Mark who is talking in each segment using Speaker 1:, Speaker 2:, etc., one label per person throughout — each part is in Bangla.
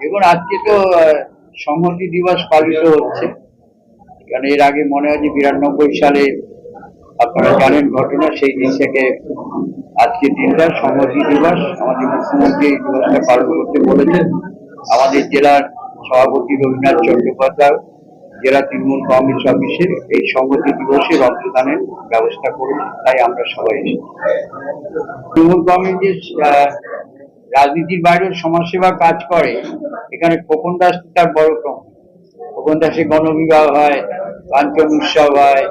Speaker 1: দেখুন আজকে তো সংহতি দিবস পালিত হচ্ছে। কারণ এর আগে মনে হয় যে বিরানব্বই সালে আপনারা জানেন ঘটনা সেই দিন থেকে আজকে দিনটা সংহতি দিবস। আমাদের মুখ্যমন্ত্রী এই দিবসটা পালন করতে বলেছেন। আমাদের জেলার সভাপতি রবীন্দ্রনাথ চট্টোপাধ্যায় জেলা তৃণমূল কংগ্রেস অফিসে এই সংহতি দিবসে রক্তদানের ব্যবস্থা করেছে তাই আমরা সবাই এসেছি। তৃণমূল কংগ্রেস রাজনীতির বাইরেও সমাজসেবা কাজ করে, এখানে খোকন দাস তার বড় কম খোকন দাসের গণবিবাহ হয় কাঞ্চন উৎসব হয়,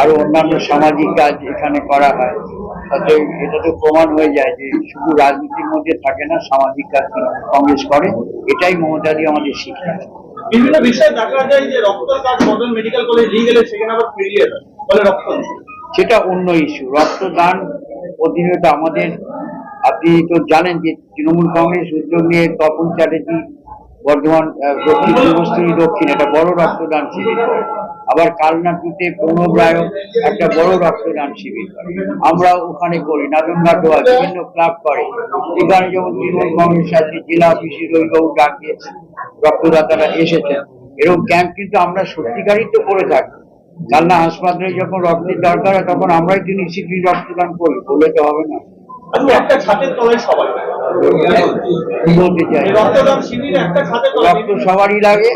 Speaker 1: আরও অন্যান্য সামাজিক কাজ এখানে করা হয়। অতএব এটা তো প্রমাণ হয়ে যায় যে শুধু রাজনীতির মধ্যে থাকে না, সামাজিক কাজ কংগ্রেস করে, এটাই মমতা মমতাদি আমাদের শিক্ষা।
Speaker 2: বিভিন্ন বিষয়ে দেখা যায় যে রক্তের কাজ মদন মেডিকেল কলেজ নিয়ে গেলে সেখানে আবার ফিরিয়ে দেয়। বলে রক্ত
Speaker 1: সেটা অন্য ইস্যু রক্তদান প্রতিনিয়ত আমাদের, আপনি তো জানেন যে তৃণমূল কংগ্রেস উদ্যোগ নিয়ে তপন চ্যাটার্জি বর্ধমান দক্ষিণ দক্ষিণ, একটা বড় রক্তদান শিবির আবার কালনাটুতে প্রণব রায় একটা বড় রক্তদান শিবির আমরা ওখানে করি, নাদনঘাটও আছে, বিভিন্ন ক্লাব করে। এখানে যেমন তৃণমূল কংগ্রেস আছে, জেলা অফিসে রবিবাবু ডাক দিয়েছে রক্তদাতারা এসেছেন। এরকম ক্যাম্প কিন্তু আমরা সত্যিকারই তো করে থাকি। কালনা হাসপাতালে যখন রক্তের দরকার হয় তখন আমরাই তো নিশ্চিতই রক্তদান করি বলে তো হবে না।
Speaker 2: আজকে একটা ছাদের তলায় সবাই
Speaker 1: কি বলতে চাই।
Speaker 2: এই রক্তদান শিবিরে একটা ছাদের তলায়
Speaker 1: রক্ত সবারই লাগে।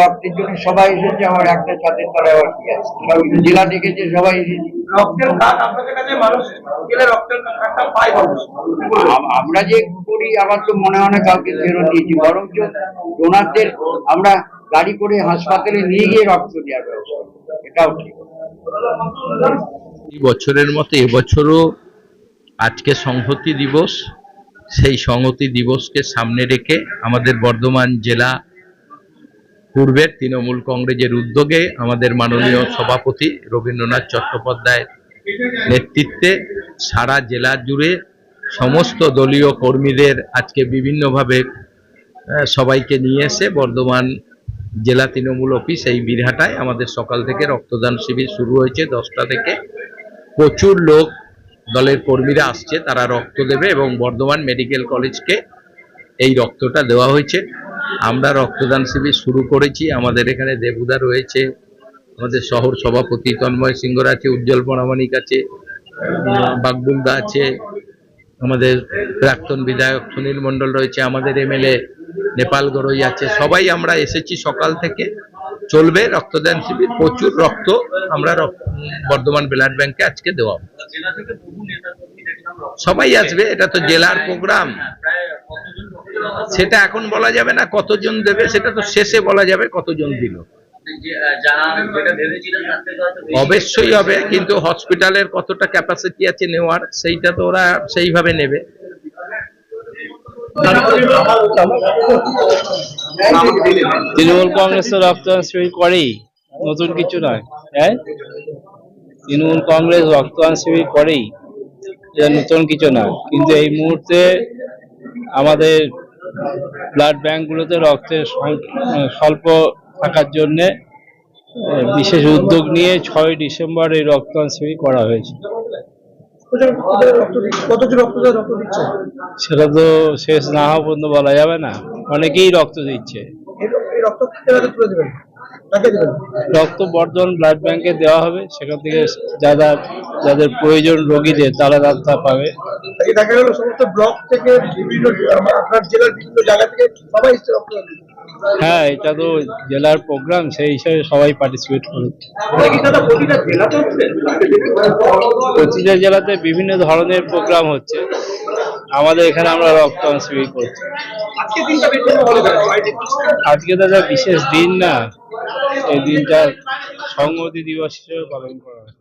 Speaker 1: রক্তের জন্য সবাই এসেছে আমার একটা ছাদের তলায় আবার কি আছে। সব জেলা ডেকেছে সবাই এসেছে।
Speaker 2: রক্তের কাজ আপনাদের কাছে মানুষ গেলে রক্তের কাজটা পায় মানুষ।
Speaker 1: আমরা যে করি আমার তো মনে হয় না কাউকে ফেরত দিয়েছি বরঞ্চ ডোনারদের আমরা গাড়ি করে হাসপাতালে নিয়ে গিয়ে রক্ত দেওয়ার ব্যবস্থা এটাও ঠিক।
Speaker 3: এই বছরের মতো এবছরও আজকে সংহতি দিবস। সেই সংহতি দিবসকে সামনে রেখে আমাদের বর্ধমান জেলা পূর্বের তৃণমূল কংগ্রেসের উদ্যোগে আমাদের মাননীয় সভাপতি রবীন্দ্রনাথ চট্টোপাধ্যায়ের নেতৃত্বে সারা জেলা জুড়ে সমস্ত দলীয় কর্মীদের আজকে বিভিন্নভাবে সবাইকে নিয়ে এসে বর্ধমান জেলা তৃণমূল অফিস এই বীরহাটায় আমাদের সকাল থেকে রক্তদান শিবির শুরু হয়েছে দশটা থেকে। প্রচুর লোক দলের কর্মীরা আসছে, তারা রক্ত দেবে এবং বর্ধমান মেডিকেল কলেজকে এই রক্তটা দেওয়া হয়েছে। আমরা রক্তদান শিবির শুরু করেছি। আমাদের এখানে দেবুদা রয়েছে, আমাদের শহর সভাপতি তন্ময় সিংহর আছে, উজ্জ্বল পরামানিক আছে বাগবুন্দা আছে, আমাদের প্রাক্তন বিধায়ক সুনীল মণ্ডল রয়েছে, আমাদের এমএলএ নেপাল গরই আছে। সবাই আমরা এসেছি সকাল থেকে। চলবে রক্তদান শিবির, প্রচুর রক্ত আমরা বর্ধমান ব্লাড ব্যাংকে আজকে দেওয়া সবাই আসবে, এটা তো জেলার প্রোগ্রাম সেটা এখন বলা যাবে না কতজন দেবে সেটা তো শেষে বলা যাবে কতজন দিল। অবশ্যই হবে কিন্তু হসপিটালের কতটা ক্যাপাসিটি আছে নেওয়ার সেইটা তো ওরা সেইভাবে নেবে।
Speaker 4: তৃণমূল কংগ্রেস তো রক্তদান শিবির করেই নতুন কিছু নয় হ্যাঁ? তৃণমূল কংগ্রেস রক্তদান শিবির করেই এটা নতুন কিছু নয়। কিন্তু এই মুহূর্তে আমাদের ব্লাড ব্যাঙ্কগুলোতে রক্তের স্বল্প থাকার জন্যে বিশেষ উদ্যোগ নিয়ে ছয় ডিসেম্বর এই রক্তদান শিবির করা হয়েছে। সেটা তো শেষ না হওয়া পর্যন্ত বলা যাবে না। অনেকেই রক্ত দিচ্ছে।
Speaker 2: রক্ত দেবেন
Speaker 4: ব্লাড ব্যাংকে দেওয়া হবে। সেখান থেকে যারা যাদের প্রয়োজন রোগীদের তারা রাস্তা পাবে।
Speaker 2: দেখা গেল সমস্ত ব্লক থেকে বিভিন্ন আপনার জেলার বিভিন্ন জায়গা থেকে সবাই।
Speaker 4: হ্যাঁ এটা তো জেলার প্রোগ্রাম সেই হিসাবে সবাই পার্টিসিপেট করে।
Speaker 2: প্রতিটা জেলাতে
Speaker 4: বিভিন্ন ধরনের প্রোগ্রাম হচ্ছে। আমাদের এখানে আমরা রক্তদান শিবির করছি। আজকে দাদা বিশেষ দিন না। এই দিনটা সংহতি দিবস হিসেবে পালন করা হয়।